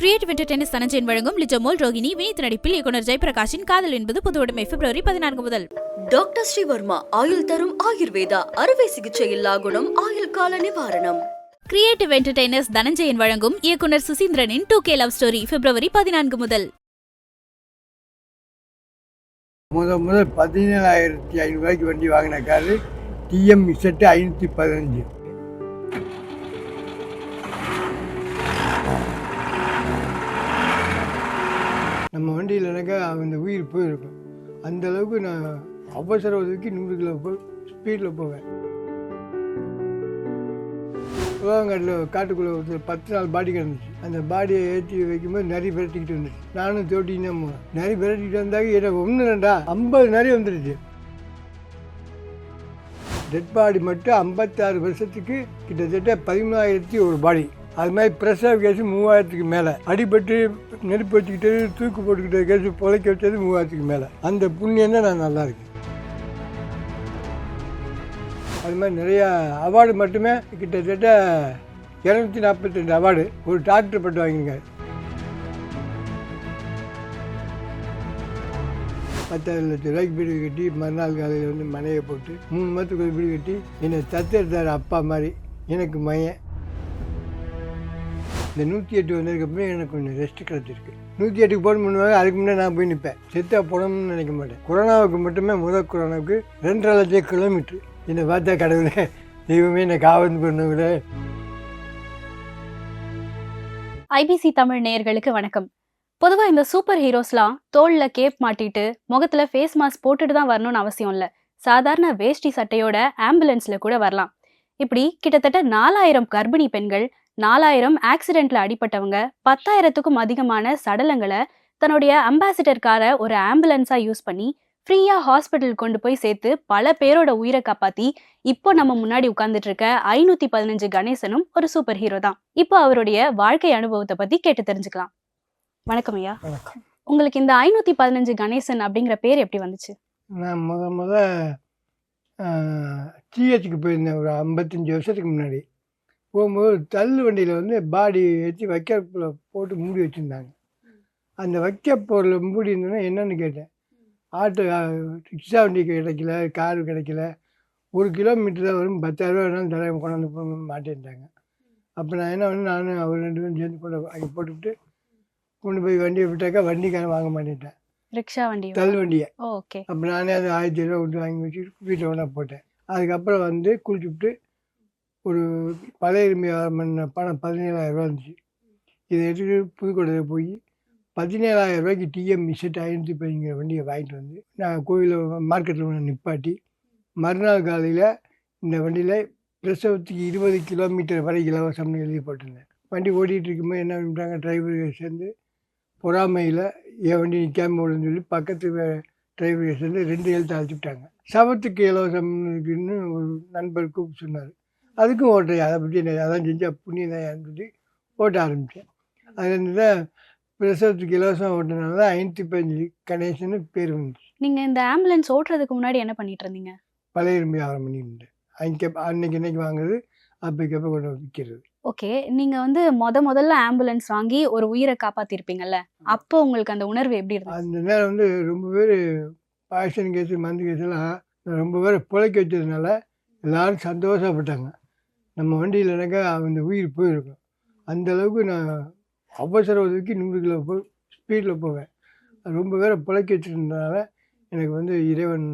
Creative entertainers Dhananjayan வழங்கும் லிஜமோல் ரோகிணி வினீத் நடிப்பில் இயக்குனர் ஜெயபிரகாஷின் காதல் என்பது புதுவுடைமை பிப்ரவரி பதினான்கு முதல். டாக்டர் ஸ்ரீவர்மா ஆயுள் தரும் ஆயுர்வேதா அறுவை சிகிச்சை இல்லா குணம் ஆயுள் கால நிவாரணம். கிரியேட்டிவ் என்டர்டைனர்ஸ் தனஞ்சயன் வழங்கும் இயக்குனர் சுசீந்திரனின் டூ கே லவ் ஸ்டோரி பிப்ரவரி பதினான்கு முதல். முத முதல் பதினேழாயிரத்தி ஐநூறுரூவாய்க்கு வண்டி வாங்கின காரு டிஎம் இசட்டு ஐநூற்றி பதினஞ்சு. நம்ம வண்டியில் அந்த உயிர் போயிருக்கும். அந்த அளவுக்கு நான் அவசர உதவிக்கு நூறு கிலோ போ ஸ்பீடில் போவேன். உலகங்காட்டில் காட்டுக்குள்ளே ஒருத்தர் பத்து நாள் பாடி கிடந்துச்சு அந்த பாடியை ஏற்றி வைக்கும்போது நிறைய விரட்டிக்கிட்டு வந்துச்சு. நானும் தோட்டின்னு போனேன் நிறைய விரட்டிக்கிட்டு வந்தாக்க எனக்கு ஒன்று ரெண்டா? ஐம்பது நிறைய வந்துடுச்சு டெட் பாடி மட்டும் ஐம்பத்தாறு வருஷத்துக்கு கிட்டத்தட்ட பதிமூணாயிரத்தி ஒரு பாடி அது மாதிரி பிரசவ கேஸ் மூவாயிரத்துக்கு மேலே. அடிபட்டு நெருப்பு வச்சுக்கிட்டு தூக்கு போட்டுக்கிட்ட கேஸு பொழைக்க வச்சது மூவாயிரத்துக்கு மேலே. அந்த புண்ணியம் தான் நான் நல்லா இருக்கேன். அது மாதிரி நிறையா அவார்டு மட்டுமே கிட்டத்தட்ட இரநூத்தி நாற்பத்தி ரெண்டு அவார்டு ஒரு டாக்டர் பட்டு வாங்கியிருக்காரு. பத்தாயிரம் லட்சம் ரூபாய்க்கு வீடு கட்டி மறுநாள் காலையில் வந்து மனையை போட்டு மூணு மாதத்துக்கு வீடு கட்டி என்னை தத்தெடுத்தார் அப்பா மாதிரி. எனக்கு மையன். இந்த நூற்றி எட்டு வந்ததுக்கப்புறம் எனக்கு கொஞ்சம் ரெஸ்ட் கிடச்சிருக்கு நூற்றி எட்டுக்கு போன முன்னாடி அதுக்கு முன்னாடி நான் போய் நிற்பேன் செத்தா போடணும்னு நினைக்க மாட்டேன். கொரோனாவுக்கு மட்டுமே முதல் கொரோனாவுக்கு ரெண்டரை லட்சம் கிலோமீட்ரு என்னை பார்த்தா கடவுளே தெய்வமே என்னை காவல் பண்ணவங்களே ஐபிசி தமிழ் நேயர்களுக்கு வணக்கம். பொதுவா இந்த சூப்பர் ஹீரோஸ்லாம் தோல்ல கேப் மாட்டிட்டு முகத்துல ஃபேஸ் மாஸ்க் போட்டுட்டு தான் வரணும்னு அவசியம் இல்லை. சாதாரண வேஷ்டி சட்டையோட ஆம்புலன்ஸ்ல கூட வரலாம். இப்படி கிட்டத்தட்ட நாலாயிரம் கர்ப்பிணி பெண்கள் நாலாயிரம் ஆக்சிடென்ட்ல அடிபட்டவங்க பத்தாயிரத்துக்கும் அதிகமான சடலங்களை தன்னுடைய அம்பாசிடர் காரை ஒரு ஆம்புலன்ஸா யூஸ் பண்ணி ஃப்ரீயா ஹாஸ்பிட்டல் கொண்டு போய் சேர்த்து பல பேரோட உயிரை காப்பாத்தி இப்போ நம்ம முன்னாடி உட்கார்ந்துட்டு இருக்க ஐநூத்தி பதினஞ்சு கணேசனும் ஒரு சூப்பர் ஹீரோ தான். இப்போ அவருடைய வாழ்க்கை அனுபவத்தை பத்தி கேட்டு தெரிஞ்சுக்கலாம். வணக்கம் ஐயா. உங்களுக்கு இந்த ஐநூத்தி பதினஞ்சு கணேசன் அப்படிங்கிற பேர் எப்படி வந்துச்சு? நான் முத முத டிஹெச்சுக்கு போயிருந்தேன் ஒரு ஐம்பத்தஞ்சு வருஷத்துக்கு முன்னாடி. போகும்போது தள்ளு வண்டியில் வந்து பாடி ஏற்றி வைக்க போட்டு மூடி வச்சுருந்தாங்க. அந்த வைக்க பொருளை மூடி இருந்தோன்னா என்னன்னு கேட்டேன். ஆட்டோ ரிக்ஷா வண்டி கிடைக்கல கார் கிடைக்கல. ஒரு கிலோமீட்டர் தான் வரும் பத்தாயிரரூவா வேணாலும் தர கொண்டாந்து போங்க மாட்டேன்ட்டாங்க. அப்போ நான் என்ன பண்ணேன் நானும் அவர் ரெண்டு பேரும் சேர்ந்து கொண்டு அங்கே போட்டுவிட்டு கொண்டு போய் வண்டியை விட்டாக்கா வண்டிக்காரன் வாங்க மாட்டேன்ட்டேன். ரிக்ஷா வண்டி தள்ளு வண்டியை. ஓகே. அப்போ நானே அது ஆயிரத்தி ரூபா விட்டு வாங்கி வச்சுட்டு வீட்டில் ஒன்றா போட்டேன். அதுக்கப்புறம் வந்து குளிச்சுவிட்டு ஒரு பழைய இரும்பு பணம் பதினேழாயிரம் ரூபா இருந்துச்சு இதை எடுத்துகிட்டு புதுக்கோட்டையில் போய் பதினேழாயிரம் ரூபாய்க்கு டிஎம் மிஷட் ஐநூற்றி பதிங்கிற வண்டியை வாங்கிட்டு வந்து நான் கோயிலில் மார்க்கெட்டில் ஒன்று நிப்பாட்டி மறுநாள் காலையில் இந்த வண்டியில் பிரசவத்துக்கு இருபது கிலோமீட்டர் வரை இலவசம்னு எழுதி போட்டிருந்தேன். வண்டி ஓடிட்டு இருக்கும்போது என்ன பண்ணிட்டாங்க டிரைவர்கள் சேர்ந்து பொறாமையில் என் வண்டி நிற்காம ஓடுன்னு சொல்லி பக்கத்து டிரைவர்கள் சேர்ந்து ரெண்டு எழுத்து அழைச்சிட்டாங்க சவத்துக்கு இலவசம்னு ஒரு நண்பர் கூப்பிட்டு சொன்னார். அதுக்கும் ஓட்டுறேன் அதை பற்றி அதான் செஞ்சால் புண்ணியம் தான் சொல்லி ஓட்ட ஆரம்பித்தேன் தான் பிரசவத்துக்கு இலவசம் ஓட்டினால தான் ஐநூற்றி பதினஞ்சு கணேசன்னு பேர் வந்துச்சு. நீங்க இந்த ஆம்புலன்ஸ் ஓட்டுறதுக்கு முன்னாடி என்ன பண்ணிட்டு இருந்தீங்க? பழைய இரும்பு வியாபாரம் பண்ணியிருந்தேன் அன்னைக்கு அன்னைக்கு இன்னைக்கு வாங்குறது அப்பைக்கப்போ கொண்டு வந்து விற்கிறது. ஓகே நீங்க வந்து முத முதல்ல ஆம்புலன்ஸ் வாங்கி ஒரு உயிரை காப்பாத்திருப்பீங்கல்ல அப்போ உங்களுக்கு அந்த உணர்வு எப்படி இருந்தது? அந்த நேரம் வந்து ரொம்ப பேர் பாய்சன் கேஸு மருந்து கேஸ் எல்லாம் ரொம்ப பேர் பிழைக்க வச்சதுனால எல்லாரும் சந்தோஷப்பட்டாங்க. நம்ம வண்டியில் எனக்கு அந்த உயிர் போயிருக்கும். அந்த அளவுக்கு நான் அவசர உதவிக்கு நூறு கிலோ போ ஸ்பீடில் போவேன். ரொம்ப பேரை பிழைக்க வச்சிருந்தனால எனக்கு வந்து இறைவன்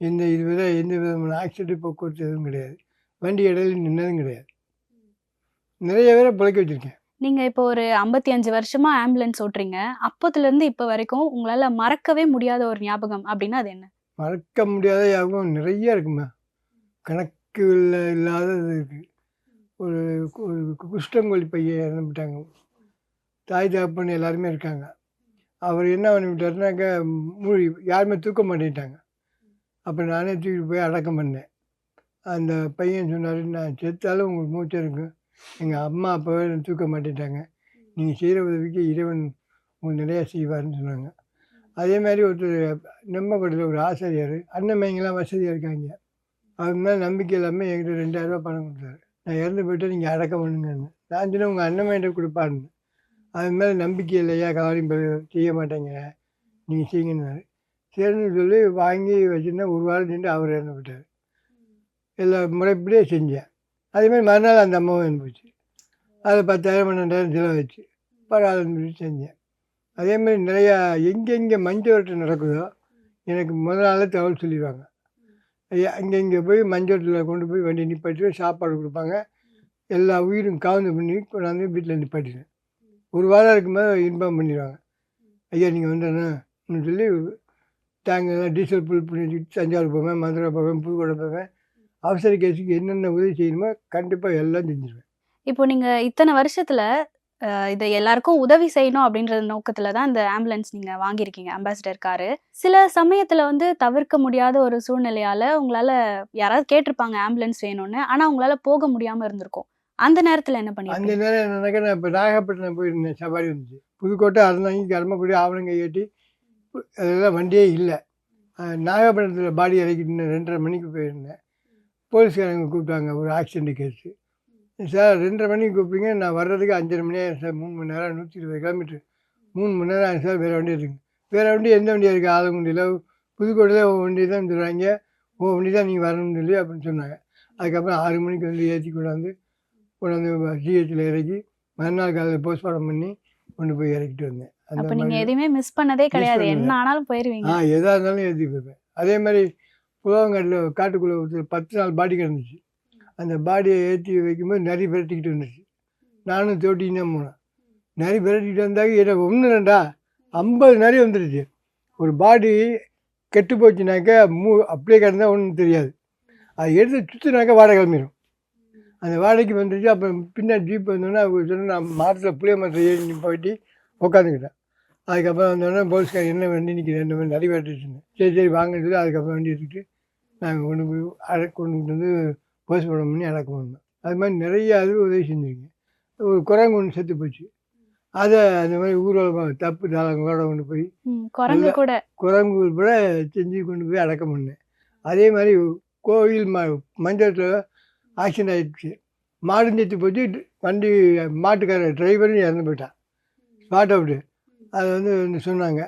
எந்த இதுவரை எந்த விதமான ஆக்சிடென்ட் போக்குவரத்து எதுவும் கிடையாது. வண்டி இடையில நின்னதும் கிடையாது. நிறைய பேரை பிழைக்க வச்சுருக்கேன். நீங்க இப்போ ஒரு ஐம்பத்தி அஞ்சு வருஷமா ஆம்புலன்ஸ் ஓட்டுறீங்க. அப்போத்துல இருந்து இப்போ வரைக்கும் உங்களால மறக்கவே முடியாத ஒரு ஞாபகம் அப்படின்னா அது என்ன? மறக்க முடியாத யாபகம் நிறைய இருக்குமா கணக்கு இல்ல இல்லாதது இருக்குது ஒரு ஒரு குஷ்டங்கொழி பையன் இறந்துட்டாங்க தாய் தகப்பன் எல்லாருமே இருக்காங்க. அவர் என்ன பண்ணிவிட்டாருனாக்க மூழ்கி யாருமே தூக்க மாட்டேங்கிட்டாங்க அப்போ நானே தூக்கிட்டு போய் அடக்கம் பண்ணேன். அந்த பையன் சொன்னார் நான் செத்தாலும் உங்களுக்கு மூச்சு இருக்கும் எங்கள் அம்மா அப்பாவே தூக்க மாட்டேங்கிட்டாங்க நீங்கள் செய்கிற உதவிக்கு இறைவன் உங்களுக்கு நிறையா செய்வார்னு சொன்னாங்க. அதே மாதிரி ஒருத்தர் நெம்மக்கோட்டையில் ஒரு ஆசிரியர் அண்ணன் வசதியாக இருக்காங்க. அவங்க மேலே நம்பிக்கை இல்லாமல் என்கிட்ட ரெண்டாயிரரூபா பணம் கொடுத்தாரு. நான் இறந்து போய்ட்டு நீங்கள் அடக்கம் பண்ணுங்கன்னு. நான் சொன்னேன் உங்கள் அண்ணன் கொடுப்பாருன்னு. அது மேலே நம்பிக்கை இல்லையா? கவலையும் செய்ய மாட்டேங்க நீங்கள் செய்யுங்கன்னாரு சரின்னு சொல்லி வாங்கி வச்சுருந்தேன் ஒரு வாரம் நின்று அவர் இறந்து விட்டார் எல்லா முறைப்படியே செஞ்சேன். அதேமாதிரி மறுநாள் அந்த அம்மாவும் இறந்து போச்சு. அதில் பத்தாயிரம் பன்னெண்டாயிரம் செலவச்சு பரவாயில்லன்னு சொல்லி செஞ்சேன். அதேமாதிரி நிறையா எங்கெங்கே மஞ்சள் வரட்டு நடக்குதோ எனக்கு முதல் நாளே தகவல் சொல்லிடுவாங்க. அங்கே இங்கே போய் மஞ்சத்தில் கொண்டு போய் வண்டி நிப்பாட்டி சாப்பாடு கொடுப்பாங்க. எல்லா உயிரும் காவந்து பண்ணி கொண்டாந்து வீட்டில் நிப்பாட்டிடுவேன். ஒரு வாரம் இருக்கும்போது இன்ஃபார்ம் பண்ணிடுவாங்க. ஐயா நீங்கள் வந்தேன்னு சொல்லி டேங்கெல்லாம் டீசல் ஃபுல் பண்ணி தஞ்சாவூர் போவேன் மதுரை போவேன் புதுக்கோட்டை போவேன். அவசர கேஸுக்கு என்னென்ன உதவி செய்யணுமோ கண்டிப்பாக எல்லாம் செஞ்சுருவேன். இப்போ நீங்கள் இத்தனை வருஷத்தில் இதை எல்லாருக்கும் உதவி செய்யணும் அப்படின்ற நோக்கத்துல தான் இந்த ஆம்புலன்ஸ் நீங்க வாங்கியிருக்கீங்க அம்பாசிடர் காரு. சில சமயத்துல வந்து தவிர்க்க முடியாத ஒரு சூழ்நிலையால உங்களால யாராவது கேட்டிருப்பாங்க ஆம்புலன்ஸ் வேணும்னு ஆனா உங்களால போக முடியாம இருந்திருக்கும். அந்த நேரத்துல என்ன அந்த நேரம் என்னன்னாக்கா நான் இப்போ நாகப்பட்டினம் போயிருந்தேன் சவாரி வந்துச்சு. புதுக்கோட்டை அறந்தாங்கி கருமக்குடி ஆவணங்கை ஏட்டி அதெல்லாம் வண்டியே இல்லை. நாகப்பட்டினத்தில் பாடி இறக்கிட்டு ரெண்டரை மணிக்கு போயிருந்தேன். போலீஸ்காரங்க கூப்பிட்டாங்க ஒரு ஆக்சிடென்ட் கேஸு சார் ரெண்டரை மணிக்கு கூப்பிட்டீங்க நான் வர்றதுக்கு அஞ்சரை மணி ஆயிடும் சார். மூணு மணி நேரம் நூற்றி இருபது கிலோமீட்டர். மூணு மணி நேரம் ஆகும் சார். வேறு வண்டி இருக்குங்க வேறு வண்டி எந்த வண்டியாக இருக்குது ஆலங்குண்டியில் புதுக்கோட்டையில் ஒரு வண்டி தான் சொல்கிறாங்க ஓ வண்டி தான் நீங்கள் வரணும்னு சொல்லி அப்படின்னு சொன்னாங்க. அதுக்கப்புறம் ஆறு மணிக்கு வந்து ஏற்றி கொண்டாந்து கொண்டாந்து ஜிஹெச்சில் இறக்கி மறுநாள் காலையில் போஸ்ட்மார்ட்டம் பண்ணி கொண்டு போய் இறக்கிட்டு வந்தேன். அப்ப நீங்க மாதிரி எதையுமே மிஸ் பண்ணதே கிடையாது. என்ன ஆனாலும் போயிருவீங்க. ஆ எதாக இருந்தாலும் ஏற்றி போயிருப்பேன். அதே மாதிரி புலவங்காட்டில் காட்டுக்குள்ளே பத்து நாள் பாடி கிடந்துச்சு. அந்த பாடியை ஏற்றி வைக்கும்போது நிறைய விரட்டிக்கிட்டு வந்துச்சு நானும் தோட்டின்னு தான் போனேன். நிறைய விரட்டிக்கிட்டு வந்தாக்க எனக்கு ஒன்று ரெண்டா? ஐம்பது நிறைய வந்துடுச்சு ஒரு பாடி கெட்டு போச்சுனாக்கா மூ அப்படியே கிடந்தா ஒன்றும் தெரியாது. அது எடுத்து சுற்றினாக்கா வாடகை கிளம்பிடும். அந்த வாடகைக்கு வந்துச்சு அப்புறம் பின்னாடி ஜீப் வந்தோடனே அவங்க சொன்ன நான் மரத்தில் புளிய மரத்தில் ஏறி போயிட்டு உட்காந்துக்கிட்டேன் அதுக்கப்புறம் வந்தோடனே போலீஸ்கார் என்ன வண்டி நிற்கிது என்ன மாதிரி நிறைய வெட்டிச்சுன்னு சரி சரி வாங்கன்னு சொல்லி அதுக்கப்புறம் வண்டி எடுத்துக்கிட்டு நாங்கள் கொண்டு போய் அடை கொண்டு வந்து போஸ்ட்மார்ட்டம் பண்ணி அடக்கம் பண்ணோம் அது மாதிரி நிறைய அது உதவி செஞ்சுருக்கேன் ஒரு குரங்கு ஒன்று செத்து போச்சு. அதை அந்த மாதிரி ஊர்வலமாக தப்பு தாளங்களோட கொண்டு போய் குரங்கு. கூட. குரங்கு உட்பட செஞ்சு கொண்டு போய் அடக்கம் பண்ணேன். அதே மாதிரி கோவில் ம மஞ்சத்தில் ஆக்சிடென்ட் ஆகிடுச்சு மாடு செத்து போச்சு. வண்டி மாட்டுக்கார டிரைவரும் இறந்து போயிட்டான் ஸ்பாட் அவுட்டு அதை வந்து சொன்னாங்க.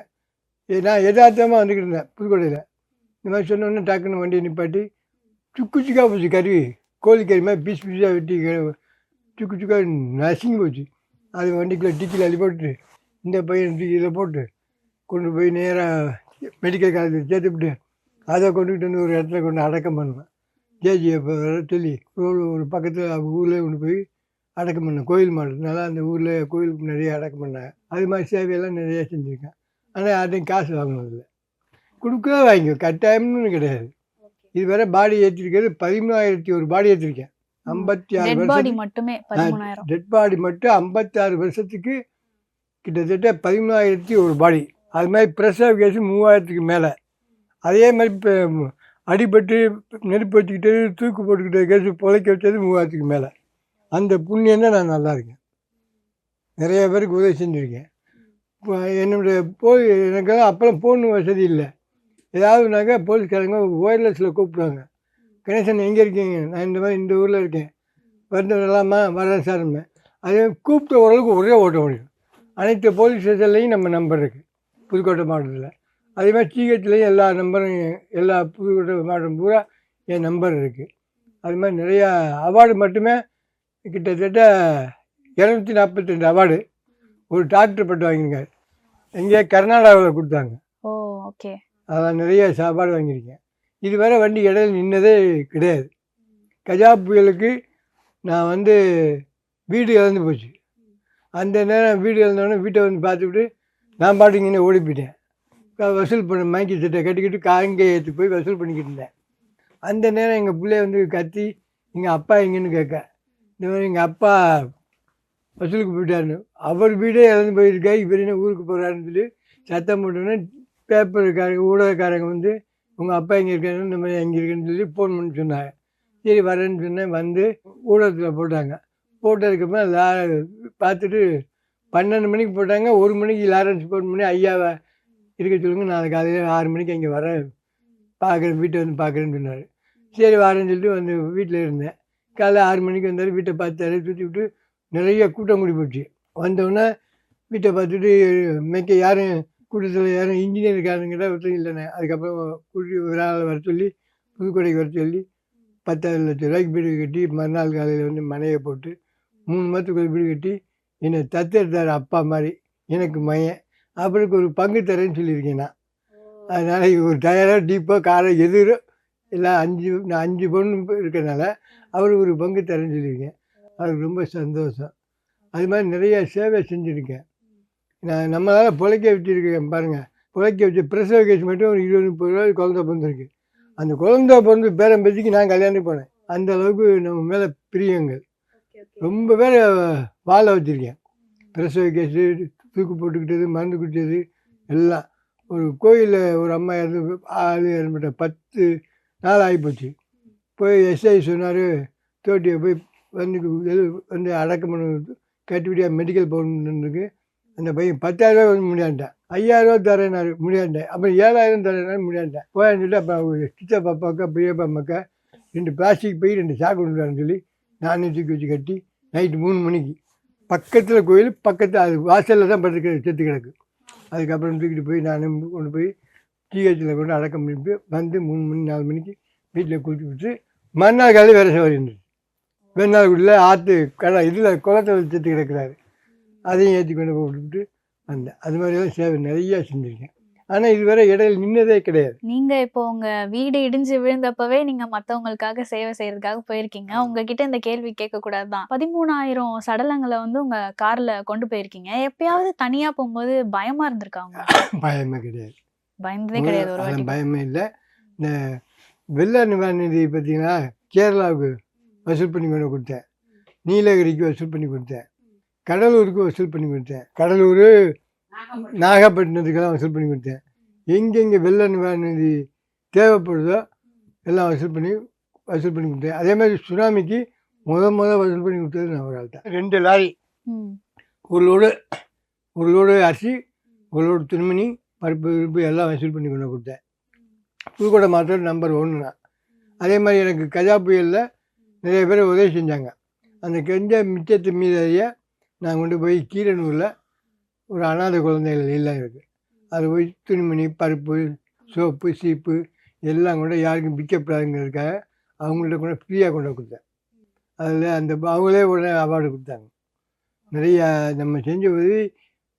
நான் யதார்த்தமாக வந்துக்கிட்டு இருந்தேன். புதுக்கோட்டையில். இந்த மாதிரி சொன்னோன்னே டக்குன்னு வண்டியை நிப்பாட்டி சுக்கு சுக்கா போச்சு கறி கோழிக்கறி மாதிரி பீஸ் பீஸாக வெட்டி க- சுக்கு சுக்கா நசுங்கி போச்சு அது வண்டிக்குள்ளே டிக்கில் அள்ளி போட்டு இந்த பையன் தூக்கி போட்டு கொண்டு போய் நேராக மெடிக்கல் காலேஜில் சேர்த்துவிட்டு அதை கொண்டுகிட்டு வந்து ஒரு இடத்துல கொண்டு அடக்கம் பண்ணேன் ஜேஜியை சொல்லி ஒரு ஒரு பக்கத்தில் அவங்க ஊரில் கொண்டு போய் அடக்கம் பண்ணேன் கோயில் மாட்டதுனால அந்த ஊரில் கோயிலுக்கு நிறைய அடக்கம் பண்ணேன் அது மாதிரி சேவையெல்லாம் நிறையா செஞ்சுருக்கேன் ஆனால் யார்ட்டையும் காசு வாங்கினதில்லை கொடுக்கவே வாங்கிக்கோ கட்டாயம்னு கிடையாது இதுவரை பாடி ஏற்றிருக்கிறது பதிமூணாயிரத்தி ஒரு பாடி ஏற்றிருக்கேன். ஐம்பத்தி ஆறு வருஷத்துக்கு மட்டுமே டெட் பாடி மட்டும் ஐம்பத்தாறு வருஷத்துக்கு கிட்டத்தட்ட பதிமூணாயிரத்தி ஒரு பாடி. அது மாதிரி ப்ரெஷர் கேஸு மூவாயிரத்துக்கு மேலே. அதே மாதிரி இப்போ அடிபட்டு நெருப்பு வச்சுக்கிட்டு தூக்கு போட்டுக்கிட்ட கேஸு பொழைக்க வச்சது மூவாயிரத்துக்கு மேலே. அந்த புண்ணியம் தான் நான் நல்லா இருக்கேன். நிறைய பேருக்கு உதவி செஞ்சுருக்கேன். இப்போ என்னுடைய போய் எனக்கு அப்போலாம் ஃபோன் வசதி இல்லை. ஏதாவதுனாக்கா போலீஸ்காரங்க ஒயர்லெஸில் கூப்பிடுவாங்க. கணேசன் எங்கே இருக்கீங்க? நான் இந்த மாதிரி இந்த ஊரில் இருக்கேன். வந்து வரலாமா? வரேன் சார்மே அதே கூப்பிட்ட ஓரளவுக்கு ஒரே ஓட்ட முடியும். அனைத்து போலீஸ் ஸ்டேஷன்லேயும் நம்ம நம்பர் இருக்குது புதுக்கோட்டை மாவட்டத்தில். அதே மாதிரி டிஹெச்லேயும் எல்லா நம்பரும் எல்லா புதுக்கோட்டை மாவட்டம் பூரா என் நம்பர் இருக்குது அது மாதிரி நிறையா அவார்டு மட்டுமே கிட்டத்தட்ட இரநூத்தி நாற்பத்தி ரெண்டு அவார்டு ஒரு டாக்டர் பட்டம் வாங்கியிருக்காரு. இங்கே கர்நாடகாவில் கொடுத்தாங்க. ஓ ஓகே அதான் நிறைய சாப்பாடு வாங்கியிருக்கேன். இதுவரை வண்டி இடையில் நின்னதே கிடையாது. கஜா புயலுக்கு நான் வந்து வீடு இழந்து போச்சு. அந்த நேரம் வீடு இழந்தோடனே வீட்டை வந்து பார்த்துக்கிட்டு நான் பாட்டுக்கு ஓடி போயிட்டேன் வசூல் பண்ண மயக்கி சட்டை கட்டிக்கிட்டு காங்கே ஏற்றி போய் வசூல் பண்ணிக்கிட்டு இருந்தேன். அந்த நேரம் எங்கள் பிள்ளைய வந்து கத்தி எங்கள் அப்பா எங்கேன்னு கேட்க இந்த மாதிரி எங்கள் அப்பா வசூலுக்கு போயிட்டாருன்னு அவர் வீடே இழந்து போயிருக்கா இவர் என்ன ஊருக்கு போகிறாருன்னு சொல்லி சத்தம் போட்டோன்னே பேப்பருக்காரங்க ஊடகக்காரங்க வந்து உங்கள் அப்பா எங்கே இருக்காரு? இந்த மாதிரி எங்கே இருக்குன்னு சொல்லி ஃபோன் பண்ணி சொன்னாங்க. சரி வரேன்னு சொன்னேன். வந்து ஊடகத்தில் போட்டாங்க. போட்டதுக்கப்புறம் லா பார்த்துட்டு பன்னெண்டு மணிக்கு போட்டாங்க. ஒரு மணிக்கு லாரன்ஸ் ஃபோன் பண்ணி ஐயாவை இருக்க சொல்லுங்க. நாளைக்கு காலையில் ஆறு மணிக்கு இங்கே வரேன். பார்க்குறேன் வீட்டை வந்து பார்க்குறேன்னு சொன்னார். சரி வரேன்னு சொல்லிட்டு வந்து வீட்டில் இருந்தேன். காலைல ஆறு மணிக்கு வந்தார். வீட்டை பார்த்தாரு. சுற்றி விட்டு நிறைய கூட்டம் கூடி போச்சு. வந்தோடனே வீட்டை பார்த்துட்டு மேய்க்க யாரும் கூட்டத்தில் யாரும் இன்ஜினியர் இருக்காருங்கிட்ட ஒருத்தர் இல்லைண்ணே. அதுக்கப்புறம் கூட்டி ஒரு ஆளை வர சொல்லி புதுக்கோட்டைக்கு வர சொல்லி பத்தாயிரம் லட்சம் ரூபாய்க்கு வீடு கட்டி மறுநாள் காலையில் வந்து மனையை போட்டு மூணு மாதத்துக்குள்ள வீடு கட்டி என்னை தத்தெடுத்தார் அப்பா மாதிரி எனக்கு மையன். அவருக்கு ஒரு பங்கு தரேன்னு சொல்லியிருக்கேன் நான். அதனால் ஒரு டயரோ டீப்போ காரோ எதிரோ எல்லாம் அஞ்சு நான் அஞ்சு பொண்ணு இருக்கிறனால அவருக்கு ஒரு பங்கு தரேன்னு சொல்லியிருக்கேன். அவருக்கு ரொம்ப சந்தோஷம். அது மாதிரி நிறையா சேவை செஞ்சுருக்கேன். நான் நம்மளால் பிழைக்க வச்சுருக்கேன் பாருங்கள் பிழைக்க வச்ச பிரசவ கேஸ் மட்டும் ஒரு இருபது முப்பது ரூபாய் குழந்தை பிறந்திருக்கு. அந்த குழந்தை பிறந்து பேரம் பேச்சுக்கு நான் கல்யாணத்துக்கு போனேன். அந்த அளவுக்கு நம்ம மேலே பிரியங்கள். ரொம்ப பேர் வாழ வச்சுருக்கேன். பிரசவ கேஸு தூக்கு போட்டுக்கிட்டது மருந்து குடித்தது எல்லாம். ஒரு கோயிலில் ஒரு அம்மா இறந்து ஆள் இறந்துட்ட பத்து நாள் ஆகிப்போச்சு. போய் எஸ்ஐ சொன்னார் தோட்டியை போய் வந்து இது வந்து அடக்கம் பண்ண கட்டுப்படியாக மெடிக்கல் போகணுன்னு அந்த பையன் பத்தாயிரம் வந்து முடியாண்டேன் ஐயாயிரரூவா தரேனாரு முடியாண்டேன் அப்புறம் ஏழாயிரம் தரேனாரு முடியாண்டேன் போயான்னு அப்புறம் அவங்க சித்தப்பா பாப்பா பெரியப்பா மக்கா ரெண்டு பிளாஸ்டிக் போய் ரெண்டு சாக்கு கொண்டு சொல்லி நானே தூக்கி வச்சு கட்டி நைட்டு மூணு மணிக்கு பக்கத்தில் கோயில் பக்கத்தில் அது வாசலில் தான் படுத்து செத்து கிடக்கு. அதுக்கப்புறம் தூக்கிட்டு போய் நானும் கொண்டு போய் டிஹெச்சில் கொண்டு அடக்கம் பண்ணிட்டு வந்து மூணு மணி நாலு மணிக்கு வீட்டில் குளிச்சு விட்டு மறுநாள் காலையில் வேறு சவாரி இருந்துச்சு. வெண்ணாக்குடியில் ஆற்று கடை இதில் குளத்தில் செத்து கிடக்கிறாரு. அதையும் ஏற்றி கொண்டு போய் விட்டுவிட்டு வந்தேன். அது மாதிரியெல்லாம் சேவை நிறையா செஞ்சுருக்கேன். ஆனால் இதுவரை இடையில நின்னதே கிடையாது. நீங்க இப்போ உங்க வீடு இடிஞ்சு விழுந்தப்பவே நீங்க மத்தவங்களுக்காக சேவை செய்யறதுக்காக போயிருக்கீங்க. உங்ககிட்ட இந்த கேள்வி கேட்க கூடாதுதான் பதிமூணாயிரம் சடலங்களை வந்து உங்க கார்ல கொண்டு போயிருக்கீங்க. எப்பயாவது தனியா போகும்போது பயமா இருந்திருக்கா உங்களுக்கு பயமே கிடையாது. பயந்ததே கிடையாது பயமே இல்லை. இந்த வெள்ள நிவாரண நிதி பார்த்தீங்கன்னா கேரளாவுக்கு வசூல் பண்ணி கொண்டு கொடுத்தேன். நீலகிரிக்கு வசூல் பண்ணி கொடுத்தேன். கடலூருக்கு வசூல் பண்ணி கொடுத்தேன். கடலூர் நாகப்பட்டினத்துக்கெல்லாம் வசூல் பண்ணி கொடுத்தேன். எங்கெங்கே வெள்ள நிவாரண தேவைப்படுதோ எல்லாம் வசூல் பண்ணி வசூல் பண்ணி கொடுத்தேன். அதே மாதிரி சுனாமிக்கு முத முத வசூல் பண்ணி கொடுத்தது நான் ஒரு ஆள் தான். ரெண்டு லாரி. ஒரு லோடு ஒரு லோடு அரிசி ஒரு லோடு துணிமணி பருப்பு பருப்பு எல்லாம் வசூல் பண்ணி கொண்டு கொடுத்தேன். புதுக்கோட்டை மாவட்டம் நம்பர் ஒன்று நான் அதே மாதிரி எனக்கு கஜா புயலில் நிறைய பேர் உதவி செஞ்சாங்க. அந்த கெஞ்ச மிச்சத்து மீதைய நான் கொண்டு போய் கீரனூரில் ஒரு அனாதை குழந்தைகள் எல்லாம் இருக்குது அது போய் துணிமணி பருப்பு சோப்பு சீப்பு எல்லாம் கூட யாருக்கும் விற்கப்படாதுங்கிறதுக்காக அவங்கள்ட்ட கூட ஃப்ரீயாக கொண்டு கொடுத்தேன். அதில் அந்த அவங்களே உடனே அவார்டு கொடுத்தாங்க. நிறையா நம்ம செஞ்ச உதவி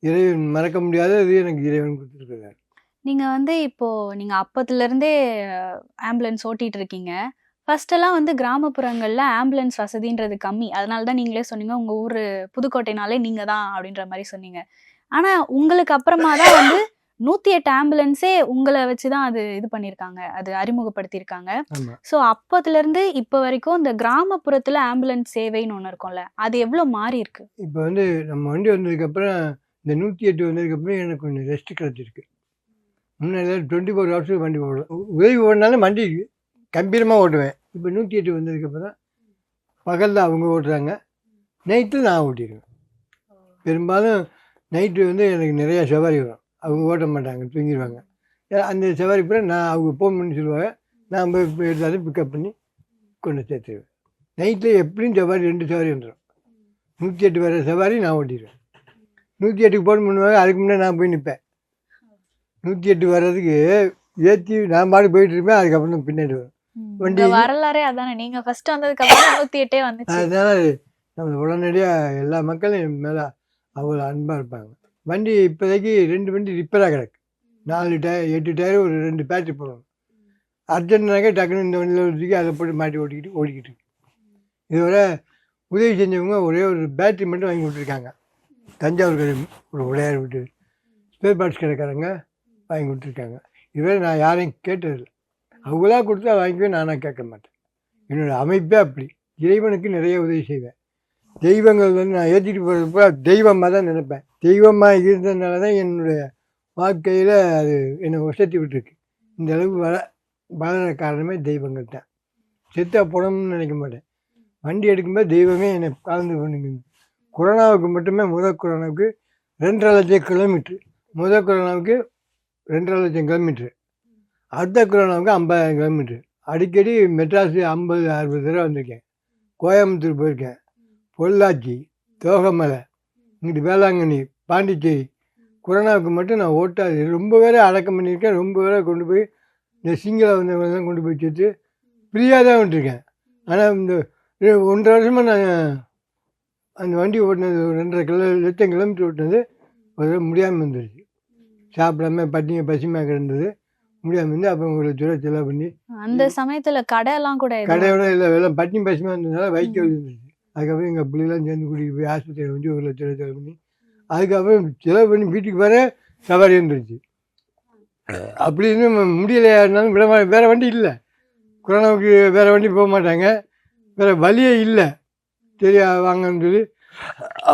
இறைவன் மறக்க முடியாத இது எனக்கு இறைவன் கொடுத்துருக்குறாரு. நீங்கள் வந்து இப்போது நீங்கள் அப்பத்துலேருந்தே ஆம்புலன்ஸ் ஓட்டிகிட்டு இருக்கீங்க. ஃபர்ஸ்ட் எல்லாம் வந்து கிராமப்புறங்கள்ல ஆம்புலன்ஸ் வசதின்றது கம்மி. அதனால தான் நீங்களே சொன்னீங்க உங்க ஊரு புதுக்கோட்டைனாலே நீங்க தான் அப்படின்ற மாதிரி சொன்னீங்க. ஆனா உங்களுக்கு அப்புறமா தான் வந்து நூத்தி எட்டு ஆம்புலன்ஸே உங்களை வச்சுதான் அது இது பண்ணிருக்காங்க அது அறிமுகப்படுத்தியிருக்காங்க. ஸோ அப்பத்துல இருந்து இப்போ வரைக்கும் இந்த கிராமப்புறத்துல ஆம்புலன்ஸ் சேவைன்னு ஒன்று இருக்கும்ல அது எவ்வளவு மாறி இருக்கு? இப்போ வந்து நம்ம வண்டி வந்ததுக்கப்புறம் இந்த நூற்றி எட்டு வந்ததுக்கப்புறம் எனக்கு கொஞ்சம் ரெஸ்ட் கிடச்சிருக்கு. முன்னாடி டுவெண்ட்டி ஃபோர் ஹவர்ஸுக்கு வண்டி உ- உதவி ஓடினாலும் வண்டி கம்பீரமாக ஓட்டுவேன். இப்போ நூற்றி எட்டு வந்ததுக்கப்புறம் பகலில் அவங்க ஓட்டுறாங்க. நைட்டு நான் ஓட்டிடுவேன். பெரும்பாலும் நைட்டு வந்து எனக்கு நிறையா சவாரி வரும். அவங்க ஓட்ட மாட்டாங்க தூங்கிடுவாங்க. அந்த சவாரி கூட நான் அவங்க ஃபோன் பண்ணி சொல்லுவாங்க. நான் போய் போய் எடுத்தாலும் பிக்கப் பண்ணி கொண்டு சேர்த்துருவேன். நைட்டில் எப்படியும் சவாரி ரெண்டு சவாரி வந்துடும் நூற்றி எட்டு வர சவாரி நான் ஓட்டிடுவேன். நூற்றி எட்டுக்கு ஃபோன் பண்ணுவாங்க அதுக்கு முன்னே நான் போய் நிற்பேன் நூற்றி எட்டு வர்றதுக்கு ஏற்றி நான் பாட்டு போயிட்டு இருப்பேன் அதுக்கப்புறம் பின்னாடி வரும். வண்டி- வரலாறே அதானே. நீங்க ஃபர்ஸ்ட் வந்ததுக்கு அப்புறம் நூத்தி எட்டே வந்துச்சு. அதனால் நம்ம உடனடியாக எல்லா மக்களும் மேலே அவ்வளோ அன்பாக இருப்பாங்க. வண்டி இப்போதைக்கு ரெண்டு வண்டி ரிப்பேராக கிடக்கு. நாலு டயர் எட்டு டயர் ஒரு ரெண்டு பேட்டரி போடணும். அர்ஜென்ட்னாக்கே டக்குன்னு இந்த வண்டியில் தூக்கி அதை போட்டு மாட்டி ஓட்டிக்கிட்டு ஓடிக்கிட்டு இருக்கு. இதுவரை உதவி செஞ்சவங்க ஒரே ஒரு பேட்டரி மட்டும் வாங்கி விட்டுருக்காங்க தஞ்சாவூர் கடை ஒரு உடையார் விட்டு ஸ்பேர் பார்ட்ஸ் கடைக்காரங்க வாங்கி கொடுத்துருக்காங்க. இதுவரை நான் யாரையும் கேட்டதில்லை. அவங்களா கொடுத்தா வாங்கிக்கவே நானாக கேட்க மாட்டேன். என்னோடய அமைப்பே அப்படி. இறைவனுக்கு நிறைய உதவி செய்வேன். தெய்வங்கள் வந்து நான் ஏற்றிட்டு போகிறது போல தெய்வமாக தான் நினைப்பேன். தெய்வமாக இருந்ததுனால தான் என்னுடைய வாழ்க்கையில் அது என்னை உசத்தி விட்டுருக்கு. இந்த அளவுக்கு வள வளர காரணமே தெய்வங்கள் தான். செத்தா போனோம்னு நினைக்க மாட்டேன். வண்டி எடுக்கும்போது தெய்வமே என்னை கலந்து பண்ணுங்க கொரோனாவுக்கு மட்டுமே முதல் கொரோனாவுக்கு ரெண்டரை லட்சம் கிலோமீட்ரு முதல் கொரோனாவுக்கு ரெண்டரை லட்சம் கிலோமீட்ரு அடுத்த குரோனாவுக்கு ஐம்பதாயிரம் கிலோமீட்ரு அடிக்கடி மெட்ராஸு ஐம்பது அறுபது தடவை வந்திருக்கேன். கோயம்புத்தூர் போயிருக்கேன். பொள்ளாச்சி தோகமலை இங்கிட்டு வேளாங்கண்ணி பாண்டிச்சேரி. கொரோனாவுக்கு மட்டும் நான் ஓட்டாது. ரொம்ப பேரை அடக்கம் பண்ணியிருக்கேன். ரொம்ப பேரை கொண்டு போய் இந்த சிங்கள வந்தவங்களாம் கொண்டு போய் சேர்த்து ஃப்ரீயாக தான் விட்டுருக்கேன். ஆனால் இந்த ஒன்றரை வருஷமாக நான் அந்த வண்டி ஓட்டினது ரெண்டரை கிலோ லட்சம் கிலோமீட்டர் ஓட்டினது ஒரு முடியாமல் இருந்துருச்சு. சாப்பிடாம பட்டினி பசிமையாக கிடந்தது. முடியாமல் இருந்து அப்புறம் ஒரு லட்ச ரூபா செலவு பண்ணி அந்த சமயத்துல கடை எல்லாம் கூட கடையோட இல்லை வெள்ளம் பட்டினி பசிமையாக இருந்ததுனால வைக்க இருந்துச்சு அதுக்கப்புறம் எங்கள் பிள்ளைலாம் சேர்ந்து கூட்டிகிட்டு போய் ஆஸ்பத்திரியில் வந்து ஒரு லட்ச ரூபா செலவு பண்ணி அதுக்கப்புறம் செலவு பண்ணி வீட்டுக்கு வர சவாரி இருந்துருச்சு அப்படி இன்னும் முடியலையாருனாலும் விட வேறு வண்டி இல்லை. கொரோனாவுக்கு வேறு வண்டி போக மாட்டாங்க. வேறு வழியே இல்லை. சரி வாங்கன்னு சொல்லி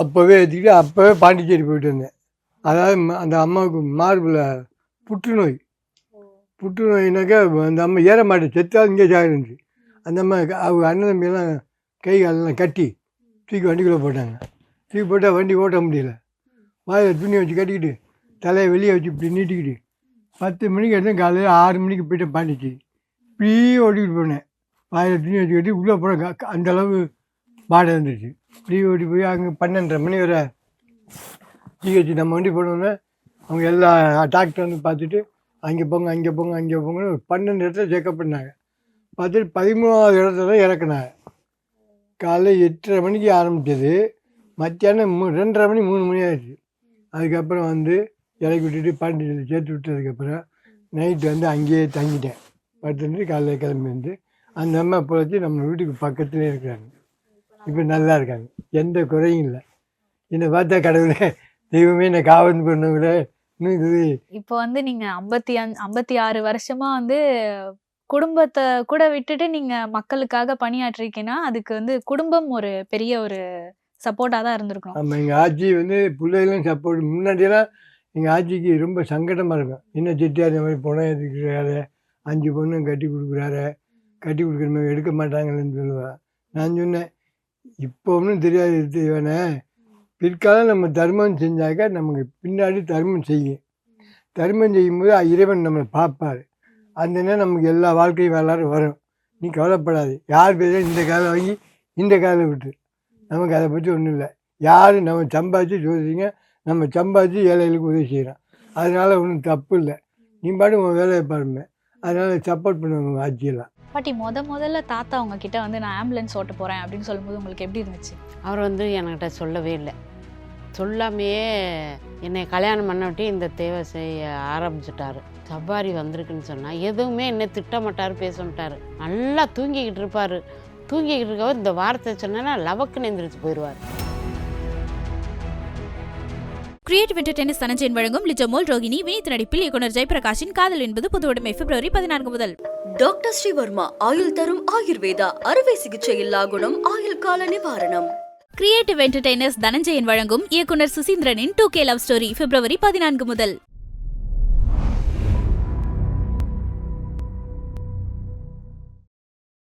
அப்போவே ஏற்றிக்கிட்டு அப்போவே பாண்டிச்சேரி போயிட்டு வந்தேன். அதாவது அந்த அம்மாவுக்கு மார்பில் புற்றுநோய். புற்றுநோயினாக்கா அந்த அம்மா ஏற மாட்டேன். செத்தால் இங்கே சாகிருந்துச்சு அந்த அம்மா அவங்க அண்ணன் தம்பியெல்லாம் கை காலெல்லாம் கட்டி தூக்கி வண்டிக்குள்ளே போட்டாங்க. தூக்கி போட்டால் வண்டி ஓட்ட முடியல. வாயில் துணி வச்சு கட்டிக்கிட்டு தலையை வெளியே வச்சு இப்படி நீட்டிக்கிட்டு பத்து மணிக்கு எடுத்தேன். காலையில் ஆறு மணிக்கு போய்ட்டு பாண்டிச்சு. இப்படி ஓட்டிக்கிட்டு போனேன். வாயில் துணி வச்சு கட்டி உள்ளே போனேன் அந்தளவு அந்த அளவு வாடை இருந்துச்சு இப்படி ஓட்டி போய் அங்கே பன்னெண்டரை மணி வரை ஜிஹெச் நம்ம வண்டி போனோன்னே அவங்க எல்லா டாக்டர் வந்து பார்த்துட்டு அங்கே போங்க அங்கே போங்க அங்கே போங்கன்னு பன்னெண்டு இடத்துல செக்கப் பண்ணாங்க. பார்த்துட்டு பதிமூணாவது இடத்துல இறக்குனாங்க. காலைல எட்டரை மணிக்கு ஆரம்பித்தது மத்தியானம் மூ ரெண்டரை மணி மூணு மணி ஆயிடுச்சு. அதுக்கப்புறம் வந்து இறக்கி விட்டுட்டு பாண்டியில் சேர்த்து விட்டதுக்கப்புறம் நைட்டு வந்து அங்கேயே தங்கிட்டேன். படுத்துட்டு காலையில் கிளம்பி வந்து அந்த அம்மா பிழைச்சி நம்ம வீட்டுக்கு பக்கத்துலேயே இருக்கிறாங்க. இப்போ நல்லா இருக்காங்க. எந்த குறையும் இல்லை. என்னை பார்த்தா கடவுளே தெய்வமே என்னை காவல் பண்ணவங்களே இப்போ வந்து நீங்க ஐம்பத்தி ஐம்பத்தி ஆறு வருஷமா வந்து குடும்பத்தை கூட விட்டுட்டு நீங்க மக்களுக்காக பணியாற்றிருக்கீங்கன்னா அதுக்கு வந்து குடும்பம் ஒரு பெரிய ஒரு சப்போர்ட்டா தான் இருந்திருக்கணும். ஆமாம் எங்கள் ஆட்சி வந்து பிள்ளைகளும் சப்போர்ட் முன்னாடியெல்லாம் எங்கள் ஆட்சிக்கு ரொம்ப சங்கடமாக இருக்கும். என்ன செட்டியார் இந்த மாதிரி பணம் எடுக்கிறாரு அஞ்சு பொண்ணும் கட்டி கொடுக்குறாரு கட்டி கொடுக்குற மாதிரி எடுக்க மாட்டாங்களேன்னு சொல்லுவேன் நான் சொன்னேன் இப்போ ஒன்றும் தெரியாது தெய்வானே பிற்காலம் நம்ம தர்மம் செஞ்சாக்க நமக்கு பின்னாடி தர்மம் செய்யும். தர்மம் செய்யும்போது இறைவன் நம்மளை பார்ப்பார். அந்த நேரம் நமக்கு எல்லா வாழ்க்கையும் வரலாறு வரும். நீ கவலைப்படாது. யார் பேச இந்த காலை வாங்கி இந்த காலை விட்டு? நமக்கு அதை பற்றி ஒன்றும் இல்லை. யார் நம்ம சம்பாதிச்சு சொல்கிறீங்க நம்ம சம்பாதிச்சு ஏழைகளுக்கு உதவி செய்கிறோம் அதனால் ஒன்றும் தப்பு இல்லை. நீ பாட்டு உன் வேலையை பாருங்க. அதனால் சப்போர்ட் பண்ணுவாங்க ஆட்சியெல்லாம் பாட்டி முத முதல்ல தாத்தா உங்ககிட்ட வந்து நான் ஆம்புலன்ஸ் ஓட்ட போறேன் அப்படின்னு சொல்லும்போது உங்களுக்கு எப்படி இருந்துச்சு? அவர் வந்து என்கிட்ட சொல்லவே இல்லை. சொல்லாமையே என்னை கல்யாணம் பண்ணவிட்டு இந்த தேவை செய்ய ஆரம்பிச்சிட்டாரு. சவாரி வந்திருக்குன்னு சொன்னால் எதுவுமே என்னை திட்டமாட்டார் பேச மாட்டார். நல்லா தூங்கிக்கிட்டு இருப்பார். தூங்கிக்கிட்டு இருக்கவர் இந்த வார்த்தை சொன்னா லவக்குன்னு எந்திரிச்சு போயிடுவார். கிரியேட்டிவ் என்டர்டைனர்ஸ் தனஞ்சயன் வழங்கும் லிஜமோல் ரோகிணி வினீத் நடிப்பில் இயக்குனர் ஜெயபிரகாஷின் காதல் என்பது புதுவுடைமை பிப்ரவரி பதினான்கு முதல். டாக்டர் ஸ்ரீவர்மா ஆயுள் தரும் ஆயுர்வேதா அறுவை சிகிச்சை இல்லா குணம் ஆயுள் கால நிவாரணம். கிரியேட்டிவ் என்டர்டைனர்ஸ் தனஞ்சயன் வழங்கும் இயக்குனர் சுசீந்திரனின் டூ கே லவ் ஸ்டோரி பிப்ரவரி பதினான்கு முதல்.